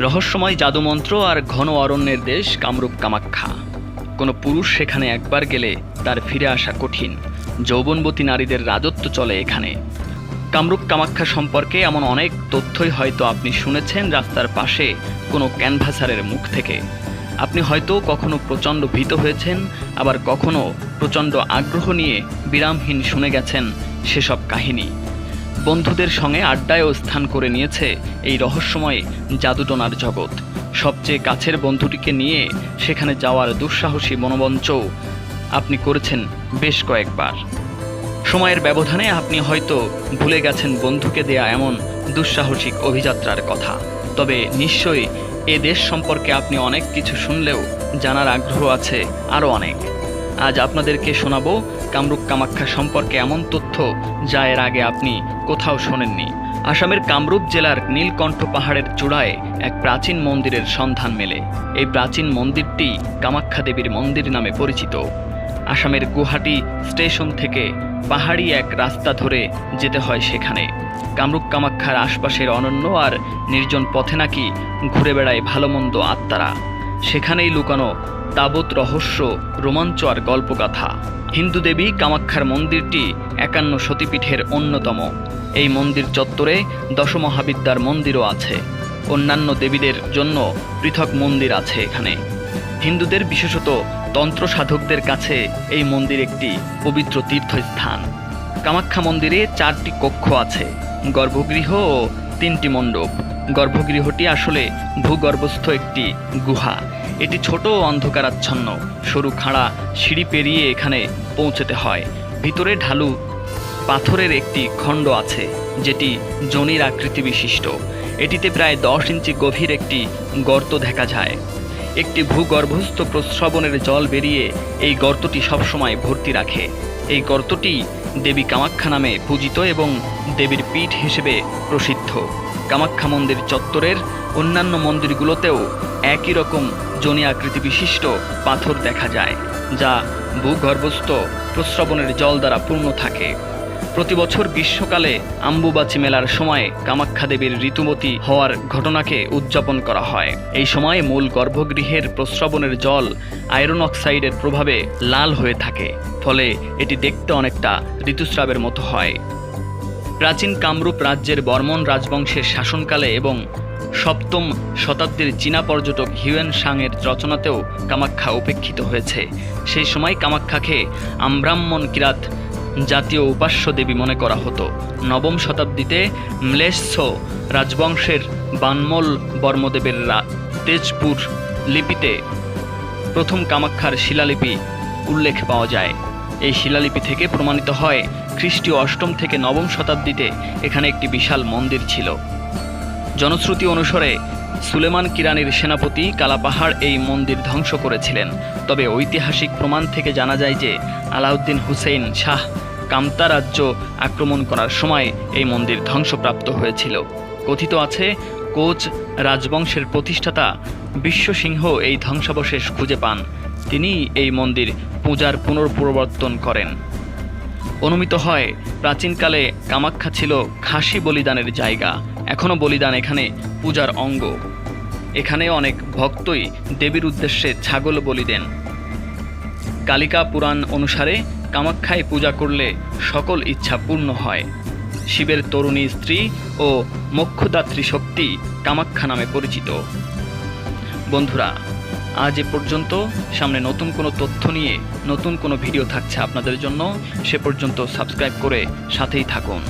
রহস্যময় জাদুমন্ত্র আর ঘন অরণ্যের দেশ কামরূপ কামাখ্যা। কোনো পুরুষ সেখানে একবার গেলে তার ফিরে আসা কঠিন। যৌবনবতী নারীদের রাজত্ব চলে এখানে। কামরূপ কামাখ্যা সম্পর্কে এমন অনেক তথ্যই হয়তো আপনি শুনেছেন রাস্তার পাশে কোনো ক্যানভাসারের মুখ থেকে। আপনি হয়তো কখনো প্রচণ্ড ভীত হয়েছেন, আবার কখনো প্রচণ্ড আগ্রহ নিয়ে বিরামহীন শুনে গেছেন সেসব কাহিনী। বন্ধুদের সঙ্গে আড্ডায়ও স্থান করে নিয়েছে এই রহস্যময় জাদুটোনার জগৎ। সবচেয়ে কাছের বন্ধুটিকে নিয়ে সেখানে যাওয়ার দুঃসাহসী মনোবঞ্চও আপনি করেছেন বেশ কয়েকবার। সময়ের ব্যবধানে আপনি হয়তো ভুলে গেছেন বন্ধুকে দেয়া এমন দুঃসাহসিক অভিযাত্রার কথা। তবে নিশ্চয়ই এ দেশ সম্পর্কে আপনি অনেক কিছু শুনলেও জানার আগ্রহ আছে আরও অনেক। আজ আপনাদেরকে শোনাবো কামরূপ কামাখ্যা সম্পর্কে এমন তথ্য যা এর আগে আপনি কোথাও শোনেননি। আসামের কামরূপ জেলার নীলকণ্ঠ পাহাড়ের চূড়ায় এক প্রাচীন মন্দিরের সন্ধান মেলে। এই প্রাচীন মন্দিরটি কামাখ্যা দেবীর মন্দির নামে পরিচিত। আসামের গুহাটি স্টেশন থেকে পাহাড়ি এক রাস্তা ধরে যেতে হয় সেখানে। কামরূপ কামাখ্যার আশপাশের অনন্য আর নির্জন পথে নাকি ঘুরে বেড়ায় ভালো মন্দ আত্মারা। সেখানেই লুকানো তাবৎ রহস্য, রোমাঞ্চ আর গল্পগাথা। হিন্দু দেবী কামাখ্যার মন্দিরটি একান্ন সতীপীঠের অন্যতম। এই মন্দির চত্বরে দশমহাবিদ্যার মন্দিরও আছে। অন্যান্য দেবীদের জন্য পৃথক মন্দির আছে এখানে। হিন্দুদের বিশেষত তন্ত্র সাধকদের কাছে এই মন্দির একটি পবিত্র তীর্থস্থান। কামাখ্যা মন্দিরে চারটি কক্ষ আছে, গর্ভগৃহ ও তিনটি মণ্ডপ। গর্ভগৃহটি আসলে ভূগর্ভস্থ একটি গুহা। এটি ছোট অন্ধকারাচ্ছন্ন। সরু খাড়া সিঁড়ি পেরিয়ে এখানে পৌঁছতে হয়। ভিতরে ঢালু পাথরের একটি খণ্ড আছে, যেটি জনির আকৃতি বিশিষ্ট। এটিতে প্রায় দশ ইঞ্চি গভীর একটি গর্ত দেখা যায়। একটি ভূগর্ভস্থ প্রস্রবণের জল বেরিয়ে এই গর্তটি সবসময় ভর্তি রাখে। এই গর্তটি দেবী কামাখ্যা নামে পূজিত এবং দেবীর পীঠ হিসেবে প্রসিদ্ধ। কামাখ্যা মন্দির চত্বরের অন্যান্য মন্দিরগুলোতেও একই রকম জনি আকৃতি বিশিষ্ট পাথর দেখা যায়, যা ভূগর্ভস্থ প্রস্রবণের জল দ্বারা পূর্ণ থাকে। প্রতি বছর গ্রীষ্মকালে আম্বুবাচি মেলার সময় কামাখ্যা দেবীর ঋতুমতী হওয়ার ঘটনাকে উদযাপন করা হয়। এই সময় মূল গর্ভগৃহের প্রস্রবণের জল আয়রন অক্সাইডের প্রভাবে লাল হয়ে থাকে, ফলে এটি দেখতে অনেকটা ঋতুস্রাবের মতো হয়। প্রাচীন কামরূপ রাজ্যের বর্মন রাজবংশের শাসনকালে এবং সপ্তম শতাব্দীর চীনা পর্যটক হিউয়েন সাংয়ের রচনাতেও কামাখ্যা উপেক্ষিত হয়েছে। সেই সময় কামাখ্যাকে আমব্রাহ্মণ কিরাত জাতীয় উপাস্য দেবী মনে করা হতো। নবম শতাব্দীতে ম্লেচ্ছ রাজবংশের বানমল বর্মদেবের তেজপুর লিপিতে প্রথম কামাখ্যার শিলালিপি উল্লেখ পাওয়া যায়। এই শিলালিপি থেকে প্রমাণিত হয় খ্রিস্টীয় অষ্টম থেকে নবম শতাব্দীতে এখানে একটি বিশাল মন্দির ছিল। জনশ্রুতি অনুসারে সুলেমান কিরানির সেনাপতি কালাপাহাড় এই মন্দির ধ্বংস করেছিলেন। তবে ঐতিহাসিক প্রমাণ থেকে জানা যায় যে আলাউদ্দিন হুসেইন শাহ কামতা রাজ্য আক্রমণ করার সময় এই মন্দির ধ্বংসপ্রাপ্ত হয়েছিল। কথিত আছে, কোচ রাজবংশের প্রতিষ্ঠাতা বিশ্বসিংহ এই ধ্বংসাবশেষ খুঁজে পান। তিনি এই মন্দির পূজার পুনর্প্রবর্তন করেন। অনুমিত হয়, প্রাচীনকালে কামাখ্যা ছিল খাসি বলিদানের জায়গা, এখনও বলিদান এখানে পূজার অঙ্গ। এখানে অনেক ভক্তই দেবীর উদ্দেশ্যে ছাগল বলি দেন। কালিকা পুরাণ অনুসারে কামাখ্যায় পূজা করলে সকল ইচ্ছা পূর্ণ হয়। শিবের তরুণী স্ত্রী ও মোক্ষদাত্রী শক্তি কামাখ্যা নামে পরিচিত। বন্ধুরা আজ এ পর্যন্ত। সামনে নতুন কোনো তথ্য নিয়ে নতুন কোনো ভিডিও থাকছে আপনাদের জন্য। সে পর্যন্ত সাবস্ক্রাইব করে সাথেই থাকুন।